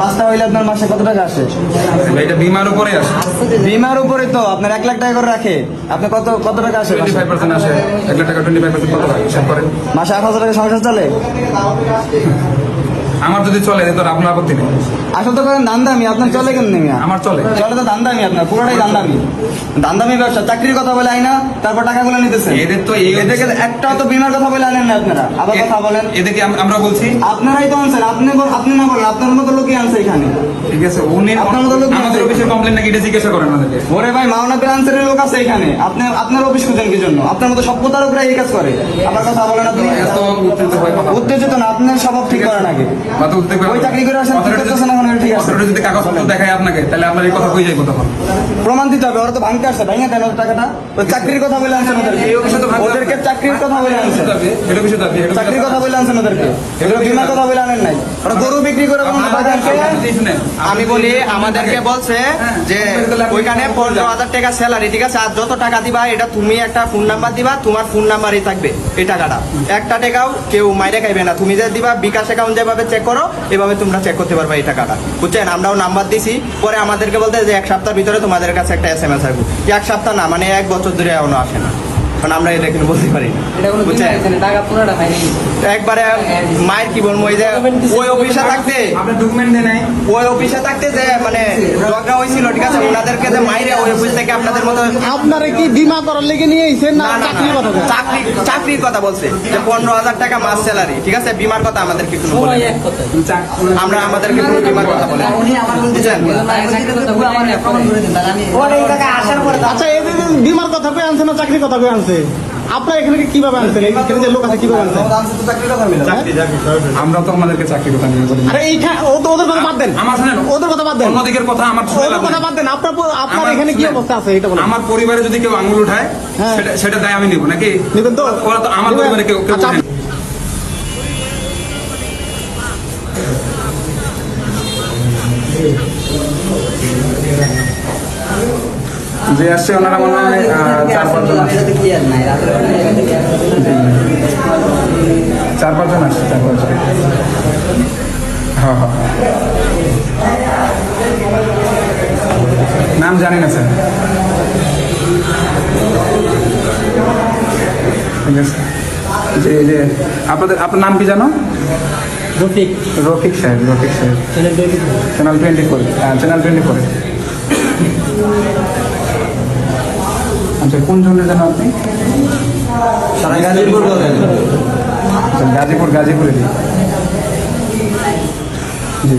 পাঁচটা হইলে আপনার মাসে কত টাকা আসে এটা বিমার উপরে আসে বিমার উপরে তো আপনার এক লাখ টাকা করে রাখে আপনি কত কত টাকা আসে টোয়েন্টি এক লাখ টাকা টোয়েন্টি মাসে আট হাজার টাকা সংসার চলে? আমার যদি চলে তো আপনার আপত্তি নেই। আসলে তো করেন দান্দামি আপনার চলে কেন নেমে আমার চলে। চলে তো দান্দামি আপনার পুরোটাই দান্দামি। দান্দামি ব্যবসা চাকরির কথা বলে আইনা তারপর টাকাগুলো নিতেছে এদের তো এই এদেরকে একটাও তো বিমার কথা বলে আনেন না আপনারা আবার কথা বলেন। এদেরকে আমরা বলছি? আপনারাই তো আনছেন আপনি আপনি না বলেন আপনার মতো লোকই আনছে এখানে। ঠিক আছে উনি আপনার মতো লোক আমাদের আছে। অফিসের কমপ্লেন নাকি এটা জিজ্ঞাসা করেন আমাদেরকে। ওরে ভাই মাওনা ব্রাঞ্চের লোক আছে এখানে। আপনি আপনার অফিস খুঁজেন কি জন্য? আপনার মতো সভ্যতার উপরে এই কাজ করে। আবার কথা বলেন আপনি। এত উত্তেজিত হয় কথা উত্তেজিত না আপনার স্বভাব ঠিক করেন আগে। মাথা উঠতে ওই চাকরি করে আসেন, করতেছেন এখন, ঠিক আছে। অথরিটি যদি কাগজপত্র দেখায় আপনাকে তাহলে আপনার এই কথা কই যাইব তখন প্রমাণ দিতে হবে ওরা তো ভাঙতে আসছে ভাঙে দেন ওদের টাকাটা। ওই চাকরির কথা বলে আনছেন ওদেরকে। এই অফিসে তো ভাঙতে ওদেরকে চাকরির কথা বলে আনছেন। এটা বিষয় দাবি চাকরির কথা বলে আনছেন ওদেরকে। এগুলো বিমার কথা বলে আনেন নাই। ওরা গরু বিক্রি করে কোনো টাকা আনছে না। শুনেন। আমি বলি আমাদেরকে বলছে যে ওইখানে পনেরো হাজার টাকা স্যালারি ঠিক আছে? আর যত টাকা দিবা এটা তুমি একটা ফোন নাম্বার দিবা তোমার ফোন নাম্বারই থাকবে এই টাকাটা। একটা টাকাও কেউ মাইরে খাইবে না। তুমি যে দিবা বিকাশ অ্যাকাউন্ট যেভাবে চেক করো, এভাবে তোমরা চেক করতে পারবে এই টাকাটা। বুঝছেন? আমরাও নাম্বার দিছি, পরে আমাদেরকে বলতে যে এক সপ্তাহের ভিতরে তোমাদের কাছে একটা এস এম এস আসবে এক সপ্তাহ না মানে এক বছর ধরে এখনও আসে না। কারণ আমরা এটা কিন্তু বলতে পারি। একবারে মায়ের কি বলব ওই যে ওই অফিসে থাকতে। ওই অফিসে থাকতে যে মানে ঝগড়া হয়েছিল ঠিক আছে? ওনাদেরকে যে মাইরে ওই অফিস থেকে আপনাদের মতো আপনারা কি বিমা করার লেগে নিয়ে এসেছেন না কথা চাকরি চাকরির কথা বলছে। যে পনেরো হাজার টাকা মাস স্যালারি ঠিক আছে? বিমার কথা আমাদেরকে কোনো বলে আমরা আমাদেরকে কোনো বিমার কথা বলে আচ্ছা যে বিমার কথা কয়ে আনছে না চাকরির কথা কয়ে আনছে? আপনারা এখানে কীভাবে আনছেন? এখানে যে লোক আছে কীভাবে আনছেন? আমরা তো আমাদেরকে চাকরি কথা নিয়ে বলি। আরে এইখানে ওদের কথা বাদ দেন। আমার শুনেন ওদের কথা বাদ দেন। অন্য দিকের কথা আমার শুনে ওদের লাভ কথা। বাদ দেন। আপনার আপনার এখানে কি অবস্থা আছে এটা বলেন। আমার পরিবারে যদি কেউ আঙুল উঠায় হ্যাঁ। সেটা সেটা দায় আমি নিব নাকি? নিবেন তো? ওরা তো আমার পরিবারে কেউ কেউ আচ্ছা, উঠায় যে আসছে ওনারা মনে হয় চার পাঁচজন আসছে। চার পাঁচজন আসছে চার পাঁচজন। হ্যাঁ হ্যাঁ। নাম জানি না স্যার। ঠিক আছে যে যে আপনাদের আপনার নাম কি জানো? Rafiq. Rafiq Saheb Rafiq Saheb. Channel twenty four channel twenty four আচ্ছা কোন জনের যেন আপনি? সারা গাজীপুর আচ্ছা, গাজীপুর গাজীপুরে জি।